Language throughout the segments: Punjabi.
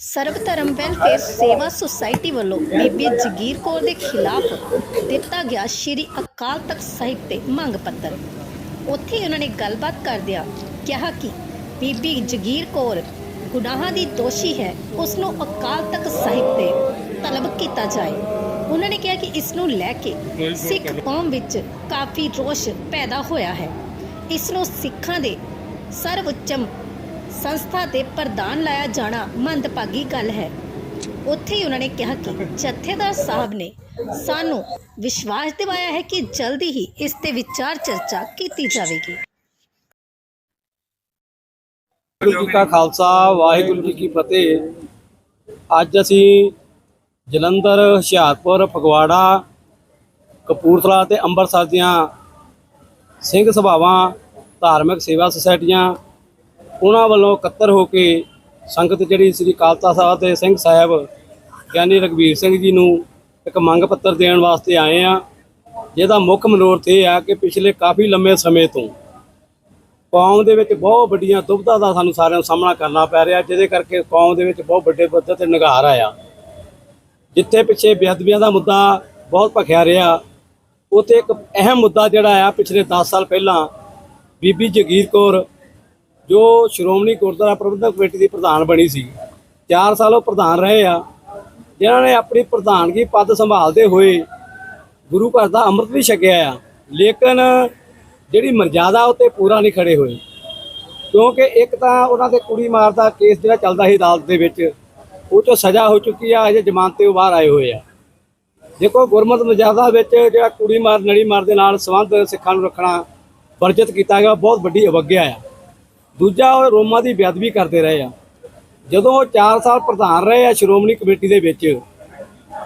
ਸਰਵ ਧਰਮ ਵੈਲਫੇਅਰ ਸੇਵਾ ਸੁਸਾਇਟੀ ਵੱਲੋਂ ਬੀਬੀ ਜਗੀਰ ਕੌਰ ਦੇ ਖਿਲਾਫ ਦਿੱਤਾ ਗਿਆ ਸ਼੍ਰੀ ਅਕਾਲ ਤਖਤ ਸਾਹਿਬ ਤੇ ਮੰਗ ਪੱਤਰ। ਉੱਥੇ ਉਹਨਾਂ ਨੇ ਗੱਲਬਾਤ ਕਰਦਿਆਂ ਕਿਹਾ ਕਿ ਬੀਬੀ ਜਗੀਰ ਕੌਰ ਗੁਨਾਹਾਂ ਦੀ ਦੋਸ਼ੀ ਹੈ, ਉਸ ਨੂੰ ਅਕਾਲ ਤਖਤ ਸਾਹਿਬ ਤੇ ਤਲਬ ਕੀਤਾ ਜਾਏ। ਉਹਨਾਂ ਨੇ ਕਿਹਾ ਕਿ ਇਸ ਨੂੰ ਲੈ ਕੇ ਸਿੱਖ ਕੌਮ ਵਿੱਚ ਕਾਫੀ ਰੋਸ਼ ਪੈਦਾ ਹੋਇਆ ਹੈ। ਇਸ ਨੂੰ ਸਿੱਖਾਂ ਦੇ ਸਰਵਉੱਚਮ ਸੰਸਥਾ ਦੇ ਪ੍ਰਧਾਨ ਲਾਇਆ ਜਾਣਾ ਮੰਦਭਾਗੀ ਗੱਲ ਹੈ। ਉੱਥੇ ਹੀ ਉਹਨਾਂ ਨੇ ਕਿਹਾ ਕਿ ਜਥੇਦਾਰ ਸਾਹਿਬ ਨੇ ਸਾਨੂੰ ਵਿਸ਼ਵਾਸ ਦਿਵਾਇਆ ਹੈ ਕਿ ਜਲਦੀ ਹੀ ਇਸ ਤੇ ਵਿਚਾਰ ਚਰਚਾ ਕੀਤੀ ਜਾਵੇਗੀ। ਵਾਹਿਗੁਰੂ ਜੀ ਕਾ ਖਾਲਸਾ, ਵਾਹਿਗੁਰੂ ਜੀ ਕੀ ਫਤਿਹ। ਅੱਜ ਅਸੀਂ ਜਲੰਧਰ, ਹੁਸ਼ਿਆਰਪੁਰ, ਫਗਵਾੜਾ, ਕਪੂਰਥਲਾ ਤੇ ਅੰਮ੍ਰਿਤਸਰ ਦੀਆਂ ਸਿੰਘ ਸਭਾਵਾਂ, ਧਾਰਮਿਕ ਸੇਵਾ ਸੁਸਾਇਟੀਆਂ ਉਹਨਾਂ ਵੱਲੋਂ ਇਕੱਤਰ ਹੋ ਕੇ ਸੰਗਤ ਜਿਹੜੀ ਸ੍ਰੀ ਕਾਲਤਾ ਸਾਹਿਬ ਤੇ ਸਿੰਘ ਸਾਹਿਬ, ਗਿਆਨੀ ਰਗਵੀਰ ਸਿੰਘ ਜੀ ਨੂੰ ਇੱਕ ਮੰਗ ਪੱਤਰ ਦੇਣ ਵਾਸਤੇ ਆਏ ਆ ਜਿਹਦਾ ਮੁੱਖ ਮਨੋਰਥ ਇਹ ਆ ਕਿ ਪਿਛਲੇ ਕਾਫੀ ਲੰਮੇ ਸਮੇਂ ਤੋਂ ਕੌਮ ਦੇ ਵਿੱਚ ਬਹੁਤ ਵੱਡੀਆਂ ਦੁਬਧਾ ਦਾ ਸਾਨੂੰ ਸਾਰਿਆਂ ਨੂੰ ਸਾਹਮਣਾ ਕਰਨਾ ਪੈ ਰਿਹਾ, ਜਿਹਦੇ ਕਰਕੇ ਕੌਮ ਦੇ ਵਿੱਚ ਬਹੁਤ ਵੱਡੇ ਪੱਧਰ ਤੇ ਨਿਗਾਰ ਆਇਆ। ਜਿੱਥੇ ਪਿੱਛੇ ਬੇਅਦਬੀਆਂ ਦਾ ਮੁੱਦਾ ਬਹੁਤ ਭਖਿਆ ਰਿਹਾ, ਉੱਥੇ ਇੱਕ ਅਹਿਮ ਮੁੱਦਾ ਜਿਹੜਾ ਆ, ਪਿਛਲੇ 10 ਸਾਲ ਪਹਿਲਾਂ ਬੀਬੀ ਜਗੀਰ ਕੌਰ ਜੋ ਸ਼੍ਰੋਮਣੀ ਗੁਰਦੁਆਰਾ ਪ੍ਰਬੰਧਕ ਕਮੇਟੀ ਦੀ ਪ੍ਰਧਾਨ ਬਣੀ ਸੀ। 4 ਸਾਲ ਉਹ ਪ੍ਰਧਾਨ ਰਹੇ ਆ। ਜਿਨ੍ਹਾਂ ਨੇ ਆਪਣੀ ਪ੍ਰਧਾਨਗੀ ਪਦ ਸੰਭਾਲਦੇ ਹੋਏ ਗੁਰੂ ਘਰ ਦਾ ਅੰਮ੍ਰਿਤ ਵੀ ਛਕਿਆ ਆ। ਲੇਕਿਨ ਜਿਹੜੀ ਮਰਜ਼ਾਦਾ ਉਹ ਤੇ ਪੂਰਾ ਨਹੀਂ ਖੜੇ ਹੋਏ। ਕਿਉਂਕਿ ਇੱਕ ਤਾਂ ਉਹਨਾਂ ਦੇ ਕੁੜੀ ਮਾਰ ਦਾ ਕੇਸ ਜਿਹੜਾ ਚੱਲਦਾ ਸੀ ਅਦਾਲਤ ਦੇ ਵਿੱਚ, ਉਹ ਤੋਂ ਸਜ਼ਾ ਹੋ ਚੁੱਕੀ ਆ ਅਜੇ ਜ਼ਮਾਨਤ ਤੇ ਉਹ ਬਾਹਰ ਆਏ ਹੋਏ ਆ। ਦੇਖੋ, ਗੁਰਮਤ ਮਰਜ਼ਾਦਾ ਵਿੱਚ ਜਿਹੜਾ ਕੁੜੀ ਮਾਰ, ਨੜੀ ਮਾਰ ਦੇ ਨਾਲ ਸੰਬੰਧ ਸਿੱਖਾਂ ਨੂੰ ਰੱਖਣਾ, ਵਰਜਿਤ ਕੀਤਾ ਗਿਆ ਬਹੁਤ ਵੱਡੀ ਅਵਗਿਆ ਆ। ਦੂਜਾ ਉਹ ਰੋਮਾਂ ਦੀ ਬੇਅਦਬੀ ਕਰਦੇ ਰਹੇ ਆ। ਜਦੋਂ ਉਹ 4 ਸਾਲ ਪ੍ਰਧਾਨ ਰਹੇ ਆ ਸ਼੍ਰੋਮਣੀ ਕਮੇਟੀ ਦੇ ਵਿੱਚ,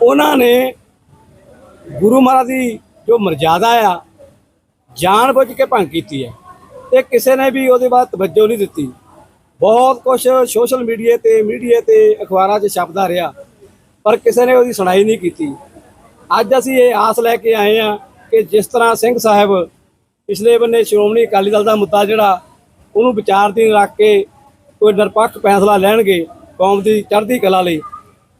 ਉਹਨਾਂ ਨੇ ਗੁਰੂ ਮਹਾਰਾਜ ਦੀ ਜੋ ਮਰਜ਼ਾਦਾ ਆ ਜਾਣ ਬੁੱਝ ਕੇ ਭੰਗ ਕੀਤੀ ਹੈ ਤੇ ਕਿਸੇ ਨੇ ਵੀ ਉਹਦੇ ਬਾਅਦ ਤਵੱਜੋ ਨਹੀਂ ਦਿੱਤੀ। ਬਹੁਤ ਕੁਝ ਸੋਸ਼ਲ ਮੀਡੀਆ ਤੇ ਮੀਡੀਆ ਤੇ ਅਖਬਾਰਾਂ 'ਚ ਛਪਦਾ ਰਿਹਾ, ਪਰ ਕਿਸੇ ਨੇ ਉਹਦੀ ਸੁਣਾਈ ਨਹੀਂ ਕੀਤੀ। ਅੱਜ ਅਸੀਂ ਇਹ ਆਸ ਲੈ ਕੇ ਆਏ ਆ ਕਿ ਜਿਸ ਤਰ੍ਹਾਂ ਸਿੰਘ ਸਾਹਿਬ ਪਿਛਲੇ ਬੰਨੇ ਸ਼੍ਰੋਮਣੀ ਅਕਾਲੀ ਦਲ ਦਾ ਮੁੱਦਾ ਜਿਹੜਾ ਉਹਨੂੰ ਵਿਚਾਰਧੀਨ ਰੱਖ ਕੇ ਕੋਈ ਨਿਰਪੱਖ ਫੈਸਲਾ ਲੈਣਗੇ ਕੌਮ ਦੀ ਚੜ੍ਹਦੀ ਕਲਾ ਲਈ।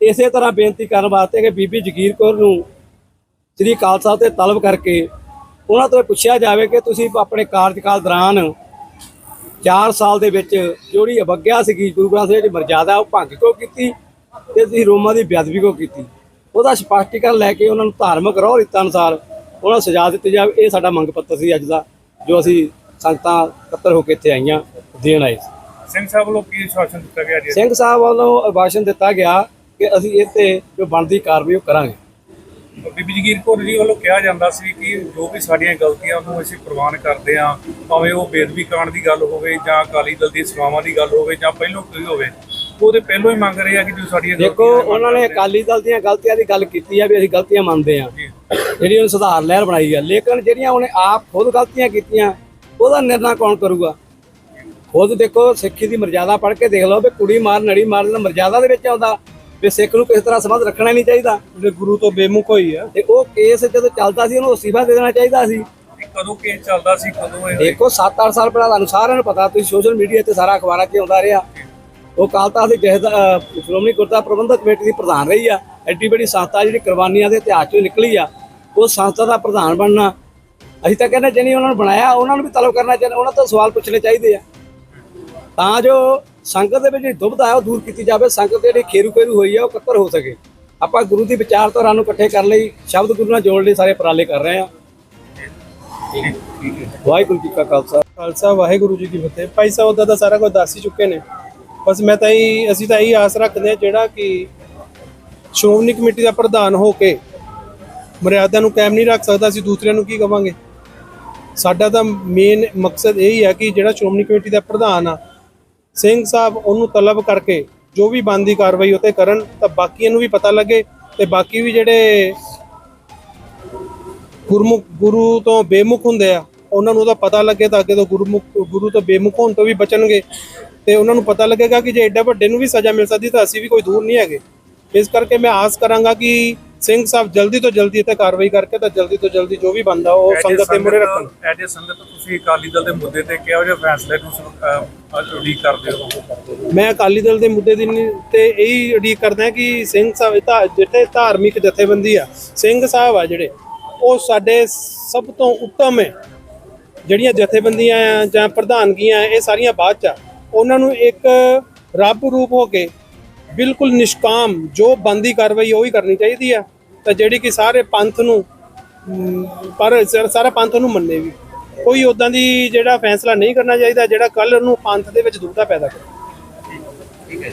ਇਸੇ ਤਰ੍ਹਾਂ ਬੇਨਤੀ ਕਰਨ ਵਾਸਤੇ ਕਿ ਬੀਬੀ ਜਗੀਰ ਕੌਰ ਨੂੰ ਸ੍ਰੀ ਅਕਾਲ ਸਾਹਿਬ ਤੇ ਤਲਬ ਕਰਕੇ ਉਹਨਾਂ ਤੋਂ ਪੁੱਛਿਆ ਜਾਵੇ ਕਿ ਤੁਸੀਂ ਆਪਣੇ ਕਾਰਜਕਾਲ ਦੌਰਾਨ 4 ਸਾਲ ਦੇ ਵਿੱਚ ਜਿਹੜੀ ਅਵਗਿਆ ਸੀਗੀ ਗੁਰੂ ਗ੍ਰੰਥ ਸਾਹਿਬ ਦੀ ਮਰਜ਼ਾਦਾ, ਉਹ ਭੰਗ ਕਿਉਂ ਕੀਤੀ ਤੇ ਤੁਸੀਂ ਰੋਮਾਂ ਦੀ ਬੇਅਦਬੀ ਕਿਉਂ ਕੀਤੀ? ਉਹਦਾ ਸਪਸ਼ਟੀਕਰਨ ਲੈ ਕੇ ਉਹਨਾਂ ਨੂੰ ਧਾਰਮਿਕ ਰੋਹ ਰੀਤਾਂ ਅਨੁਸਾਰ ਉਹਨਾਂ ਨੂੰ ਸਜ਼ਾ ਦਿੱਤੀ ਜਾਵੇ, ਇਹ ਸਾਡਾ ਮੰਗ ਪੱਤਰ ਸੀ ਅੱਜ ਦਾ, ਜੋ ਅਸੀਂ ਸੰਗਤਾਂ ਇਕੱਤਰ ਹੋ ਕੇ ਇੱਥੇ ਆਈਆਂ ਦੇਣ ਆਏ ਸੀ। ਸਿੰਘ ਸਾਹਿਬ ਵੱਲੋਂ ਕੀ ਸ਼ਾਸਨ ਦਿੱਤਾ ਗਿਆ ਜੀ? ਸਿੰਘ ਸਾਹਿਬ ਵੱਲੋਂ ਭਾਸ਼ਣ ਦਿੱਤਾ ਗਿਆ ਕਿ ਅਸੀਂ ਤੇ ਜੋ ਬਣਦੀ ਕਾਰਵਾਈ ਉਹ ਕਰਾਂਗੇ। ਬੀਬੀ ਜਗੀਰ ਕੌਰ ਜੀ ਵੱਲੋਂ ਕਿਹਾ ਜਾਂਦਾ ਸੀ ਕਿ ਜੋ ਵੀ ਸਾਡੀਆਂ ਗਲਤੀਆਂ ਨੂੰ ਅਸੀਂ ਪ੍ਰਵਾਨ ਕਰਦੇ ਹਾਂ ਭਾਵੇਂ ਉਹ ਬੇਦਬੀ ਕਾਂਡ ਦੀ ਗੱਲ ਹੋਵੇ ਜਾਂ ਅਕਾਲੀ ਦਲ ਦੀ ਸੇਵਾਵਾਂ ਦੀ ਗੱਲ ਹੋਵੇ ਜਾਂ ਪਹਿਲੋਂ ਕੋਈ ਹੋਵੇ ਉਹਦੇ ਪਹਿਲੋਂ ਹੀ ਮੰਗ ਰਹੇ ਆ ਕਿ ਜੋ ਸਾਡੀਆਂ ਦੇਖੋ ਉਹਨਾਂ ਨੇ ਅਕਾਲੀ ਦਲ ਦੀਆਂ ਗਲਤੀਆਂ ਦੀ ਗੱਲ ਕੀਤੀ ਆ ਵੀ ਅਸੀਂ ਗਲਤੀਆਂ ਮੰਨਦੇ ਆ। ਜਿਹੜੀ ਉਹਨੇ ਸੁਧਾਰ ਲਹਿਰ ਬਣਾਈ ਆ ਲੇਕਿਨ ਜਿਹੜੀਆਂ ਉਹਨੇ ਆਪ ਖੁਦ ਗਲਤੀਆਂ ਕੀਤੀਆਂ ਉਹਦਾ ਨਿਰਣਾ ਕੌਣ ਕਰੂਗਾ? ਖੁਦ ਦੇਖੋ ਸਿੱਖੀ ਦੀ ਮਰਜ਼ਾਦਾ ਪੜ੍ਹ ਕੇ ਦੇਖ ਲਓ ਵੀ ਕੁੜੀ ਮਾਰ ਨੜੀ ਮਾਰ ਦਾ ਮਰਜ਼ਾਦਾ ਦੇ ਵਿੱਚ ਆਉਂਦਾ। ਵੀ ਸਿੱਖ ਨੂੰ ਕਿਸੇ ਤਰ੍ਹਾਂ ਸੰਬੰਧ ਰੱਖਣਾ ਨਹੀਂ ਚਾਹੀਦਾ। ਜਿਹੜੇ ਗੁਰੂ ਤੋਂ ਬੇਮੁਖ ਹੋਈ ਆ। ਤੇ ਉਹ ਕੇਸ ਜਦੋਂ ਚੱਲਦਾ ਸੀ ਉਹਨੂੰ ਅਸਤੀਫਾ ਦੇ ਦੇਣਾ ਚਾਹੀਦਾ ਸੀ। ਕਦੋਂ ਕੇਸ ਚੱਲਦਾ ਸੀ ਕਦੋਂ ਇਹ ਦੇਖੋ 7-8 ਸਾਲ ਪਹਿਲਾਂ ਤੁਹਾਨੂੰ ਸਾਰਿਆਂ ਨੂੰ ਪਤਾ ਤੁਸੀਂ ਸੋਸ਼ਲ ਮੀਡੀਆ ਤੇ ਸਾਰਾ ਅਖਬਾਰਾਂ 'ਚ ਆਉਂਦਾ ਰਿਹਾ। ਉਹ ਕਾਲਤਾ ਸੀ ਜਹਦਾ ਸ਼੍ਰੋਮਣੀ ਗੁਰਦੁਆਰਾ ਪ੍ਰਬੰਧਕ ਕਮੇਟੀ ਦੀ ਪ੍ਰਧਾਨ ਰਹੀ ਆ। ਐਡੀ ਵੱਡੀ ਸੰਸਥਾ ਜਿਹੜੀ ਕੁਰਬਾਨੀਆਂ ਦੇ ਇਤਿਹਾਸ 'ਚੋਂ ਨਿਕਲੀ ਆ ਉਹ ਸੰਸਥਾ ਦਾ ਪ੍ਰਧਾਨ ਬਣਨਾ। ਅਸੀਂ ਤਾਂ ਕਹਿੰਦੇ ਜਿਹਨੇ ਉਹਨਾਂ ਨੂੰ ਬਣਾਇਆ, ਉਹਨਾਂ ਨੂੰ ਵੀ ਤਲਬ ਕਰਨਾ ਚਾਹੀਦਾ, ਉਹਨਾਂ ਤੋਂ ਸਵਾਲ ਪੁੱਛਣੇ ਚਾਹੀਦੇ ਆ। ਤਾਂ ਜੋ ਸੰਗਤ ਦੇ ਵਿੱਚ ਜਿਹੜੀ ਦੁਬਧਾ ਹੈ ਉਹ ਦੂਰ ਕੀਤੀ ਜਾਵੇ, ਸੰਗਤ ਦੀ ਜਿਹੜੀ ਖੇਰੂ ਖੇਰੂ ਹੋਈ ਹੈ ਉਹ ਇਕੱਤਰ ਹੋ ਸਕੇ। ਆਪਾਂ ਗੁਰੂ ਦੀ ਵਿਚਾਰਧਾਰਾ ਨੂੰ ਇਕੱਠੇ ਕਰਨ ਲਈ, ਸ਼ਬਦ ਗੁਰੂ ਨਾਲ ਜੋੜਨ ਲਈ, ਸਾਰੇ ਉਪਰਾਲੇ ਕਰ ਰਹੇ ਆ। ਵਾਹਿਗੁਰੂ ਜੀ ਕਾ ਖਾਲਸਾ। ਖਾਲਸਾ, ਵਾਹਿਗੁਰੂ ਜੀ ਕੀ ਫਤਿਹ। ਭਾਈ ਸਾਹਿਬ ਉਹਦਾ ਤਾਂ ਸਾਰਾ ਕੁਝ ਦੱਸ ਹੀ ਚੁੱਕੇ ਨੇ। ਬਸ ਮੈਂ ਤਾਂ ਹੀ ਅਸੀਂ ਤਾਂ ਇਹੀ ਆਸ ਰੱਖਦੇ ਹਾਂ ਜਿਹੜਾ ਕਿ ਸ਼੍ਰੋਮਣੀ ਕਮੇਟੀ ਦਾ ਪ੍ਰਧਾਨ ਹੋ ਕੇ ਮਰਿਆਦਾ ਨੂੰ ਕਾਇਮ ਨਹੀਂ ਰੱਖ ਸਕਦਾ, ਅਸੀਂ ਦੂਸਰਿਆਂ ਨੂੰ ਕੀ ਕਵਾਂਗੇ? ਸਾਡਾ ਤਾਂ ਮੇਨ ਮਕਸਦ ਇਹ ਹੀ ਹੈ ਕਿ ਜਿਹੜਾ ਸ਼੍ਰੋਮਣੀ ਕਮੇਟੀ ਦਾ ਪ੍ਰਧਾਨ ਆ, ਸਿੰਘ ਸਾਹਿਬ ਉਹਨੂੰ ਤਲਬ ਕਰਕੇ ਜੋ ਵੀ ਬੰਦੀ ਕਾਰਵਾਈ ਉਤੇ ਕਰਨ, ਤਾਂ ਬਾਕੀਆਂ ਨੂੰ ਵੀ ਪਤਾ ਲੱਗੇ ਤੇ ਬਾਕੀ ਵੀ ਜਿਹੜੇ ਗੁਰਮੁਖ, ਗੁਰੂ ਤੋਂ ਬੇਮੁਖ ਹੁੰਦੇ ਆ, ਉਹਨਾਂ ਨੂੰ ਉਹਦਾ ਪਤਾ ਲੱਗੇ ਤਾਂ ਅੱਗੇ ਤੋਂ ਗੁਰਮੁਖ, ਗੁਰੂ ਤੋਂ ਬੇਮੁਖ ਹੋਣ ਤੋਂ ਵੀ ਬਚਣਗੇ ਤੇ ਉਹਨਾਂ ਨੂੰ ਪਤਾ ਲੱਗੇਗਾ ਕਿ ਜੇ ਐਡਾ ਵੱਡੇ ਨੂੰ ਵੀ ਸਜ਼ਾ ਮਿਲ ਸਕਦੀ ਤਾਂ ਅਸੀਂ ਵੀ ਕੋਈ ਦੂਰ ਨਹੀਂ ਹੈਗੇ। ਇਸ ਕਰਕੇ ਮੈਂ ਆਸ ਕਰਾਂਗਾ ਕਿ ਸਿੰਘ ਸਾਹਿਬ ਜਲਦੀ ਤੋਂ ਜਲਦੀ ਇੱਥੇ ਕਾਰਵਾਈ ਕਰਕੇ ਤਾਂ ਜਲਦੀ ਤੋਂ ਜਲਦੀ ਜੋ ਵੀ ਬੰਦਾ ਉਹ ਸੰਗਤ ਦੇ ਮੂਹਰੇ ਰੱਖਣ। ਐਜੇ ਸੰਗਤ ਤੁਸੀਂ ਅਕਾਲੀ ਦਲ ਦੇ ਮੁੱਦੇ ਤੇ ਕਿਹੋ ਜਿਹੇ ਫੈਸਲੇ ਨੂੰ ਉਡੀਕ ਕਰਦੇ ਹੋ ਮੈਂ ਅਕਾਲੀ ਦਲ ਦੇ ਮੁੱਦੇ ਦੀ ਤੇ ਇਹੀ ਉਡੀਕ ਕਰਦਾ ਕਿ ਸਿੰਘ ਸਾਹਿਬ ਤਾਂ ਜਿੱਥੇ ਧਾਰਮਿਕ ਜਥੇਬੰਦੀ ਆ ਸਿੰਘ ਸਾਹਿਬ ਆ ਜਿਹੜੇ ਉਹ ਸਾਡੇ ਸਭ ਤੋਂ ਉੱਤਮ ਹੈ। ਜਿਹੜੀਆਂ ਜਥੇਬੰਦੀਆਂ ਆ ਜਾਂ ਪ੍ਰਧਾਨਗੀਆਂ ਇਹ ਸਾਰੀਆਂ ਬਾਅਦ ਚ ਉਹਨਾਂ ਨੂੰ ਇੱਕ ਰੱਬ ਰੂਪ ਹੋ ਕੇ ਬਿਲਕੁਲ ਨਿਸ਼ਕਾਮ, ਜੋ ਬੰਦੀ ਕਾਰਵਾਈ ਉਹ ਹੀ ਕਰਨੀ ਚਾਹੀਦੀ ਆ, ਤਾਂ ਜਿਹੜੀ ਕਿ ਸਾਰੇ ਪੰਥ ਨੂੰ ਪਰ ਸਾਰਾ ਪੰਥ ਨੂੰ ਮੰਨੇ ਵੀ। ਕੋਈ ਉਦਾਂ ਦੀ ਜਿਹੜਾ ਫੈਸਲਾ ਨਹੀਂ ਕਰਨਾ ਚਾਹੀਦਾ, ਜਿਹੜਾ ਕੱਲ ਨੂੰ ਪੰਥ ਦੇ ਵਿੱਚ ਦੁਬਦਾ ਪੈਦਾ ਕਰੇ।